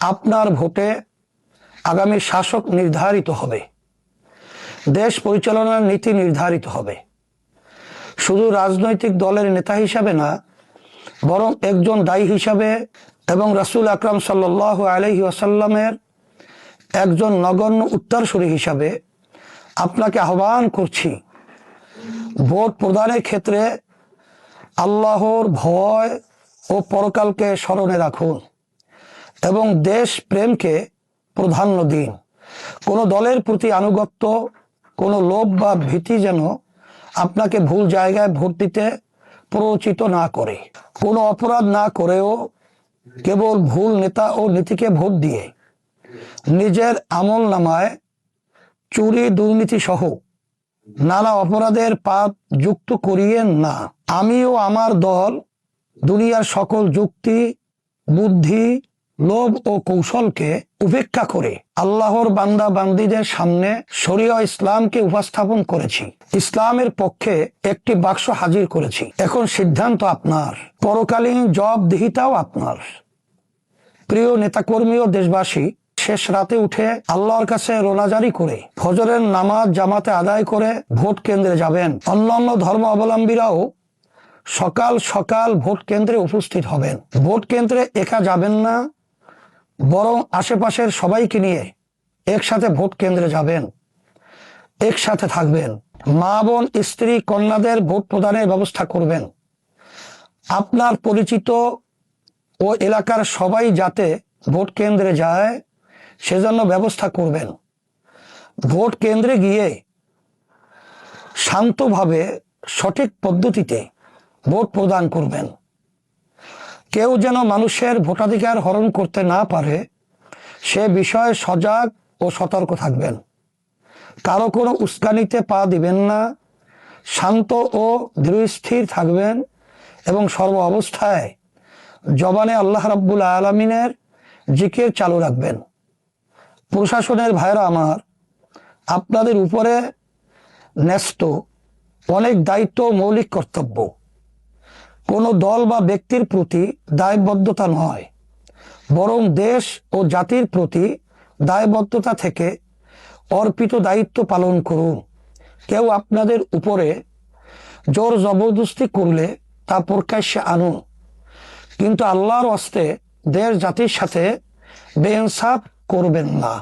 আপনার ভোটে আগামী শাসক নির্ধারিত হবে। দেশ পরিচালনার নীতি নির্ধারিত হবে। শুধু রাজনৈতিক দলের নেতা হিসাবে না, বরং একজন দায়ী হিসাবে এবং রাসুল আকরাম সাল্লাহ আলহি আসাল্লামের একজন নগণ্য উত্তরসূরি হিসাবে আপনাকে আহ্বান করছি, ভোট প্রদানের ক্ষেত্রে আল্লাহর ভয় ও পরকালকে স্মরণে রাখুন। এবং দেশ প্রেমকে প্রাধান্য দিন। কোনো দলের প্রতি আনুগত্য, কোনো লোভ বা ভীতি যেন আপনাকে ভুল জায়গায় ভোট দিতে প্ররোচিত না করে। কোনো অপরাধ না করেও কেবল ভুল নেতা ও নীতিকে ভোট দিয়ে নিজের আমল নামায় চুরি, দুর্নীতি সহ নানা অপরাধের পাপ যুক্ত করিয়েন না। আমি ও আমার দল দুনিয়ার সকল যুক্তি, বুদ্ধি লোভ ও কৌশলকে উপেক্ষা করে আল্লাহর বান্দা বান্দিদের সামনে শরীয় ইসলামকে উপস্থাপন করেছি। ইসলামের পক্ষে একটি বাক্স হাজির করেছি। এখন সিদ্ধান্ত আপনার। পরকালীন জবাবদিহিতাও আপনার। প্রিয় নেতাকর্মী ও দেশবাসী, শেষ রাতে উঠে আল্লাহর কাছে রোনাজারি করে, ফজরের নামাজ জামাতে আদায় করে ভোট কেন্দ্রে যাবেন। অন্যান্য ধর্ম অবলম্বীরাও সকাল সকাল ভোট কেন্দ্রে উপস্থিত হবেন। ভোট কেন্দ্রে একা যাবেন না বরং আশেপাশের সবাইকে নিয়ে একসাথে ভোট কেন্দ্রে যাবেন, একসাথে থাকবেন। মা, বোন, স্ত্রী, কন্যাদের ভোট প্রদানের ব্যবস্থা করবেন। আপনার পরিচিত ও এলাকার সবাই যাতে ভোট কেন্দ্রে যায়, সেজন্য ব্যবস্থা করবেন। ভোট কেন্দ্রে গিয়ে শান্তভাবে সঠিক পদ্ধতিতে ভোট প্রদান করবেন। কেউ যেন মানুষের ভোটাধিকার হরণ করতে না পারে, সে বিষয়ে সজাগ ও সতর্ক থাকবেন। কারও কোনো উস্কানিতে পা দিবেন না, শান্ত ও দৃঢ়স্থির থাকবেন এবং সর্ব অবস্থায় জবানে আল্লাহ রাব্বুল আলমিনের জিকির চালু রাখবেন। প্রশাসনের ভাইরা আমার, আপনাদের উপরে ন্যস্ত অনেক দায়িত্ব মৌলিক কর্তব্য। কোনো দল বা ব্যক্তির প্রতি দায়বদ্ধতা নয়, বরং দেশ ও জাতির প্রতি দায়বদ্ধতা থেকে অর্পিত দায়িত্ব পালন করুন। কেউ আপনাদের উপরে জোর জবরদস্তি করলে তা প্রকাশ্যে আনুন। কিন্তু আল্লাহর অস্তে দেশ জাতির সাথে বেইনসাফ করবেন না।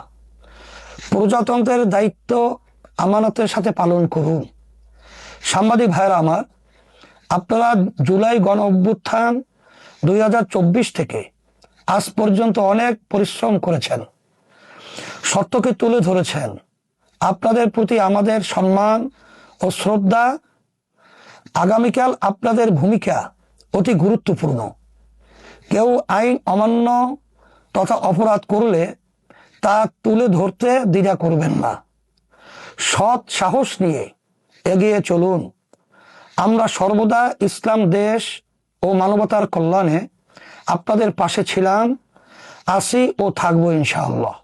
প্রজাতন্ত্রের দায়িত্ব আমানতের সাথে পালন করুন। সাংবাদিক ভাইরা আমার আপনারা জুলাই গণ অভ্যুত্থান দুই হাজার চব্বিশ থেকে আজ পর্যন্ত অনেক পরিশ্রম করেছেন। সত্যকে তুলে ধরেছেন। আপনাদের প্রতি আমাদের সম্মান ও শ্রদ্ধা আগামীকাল আপনাদের ভূমিকা অতি গুরুত্বপূর্ণ। কেউ আইন অমান্য তথা অপরাধ করলে তা তুলে ধরতে দ্বিধা করবেন না। সৎ সাহস নিয়ে এগিয়ে চলুন। আমরা সর্বদা ইসলাম দেশ ও মানবতার কল্যাণে আপনাদের পাশে ছিলাম আসি ও থাকব ইনশাআল্লাহ।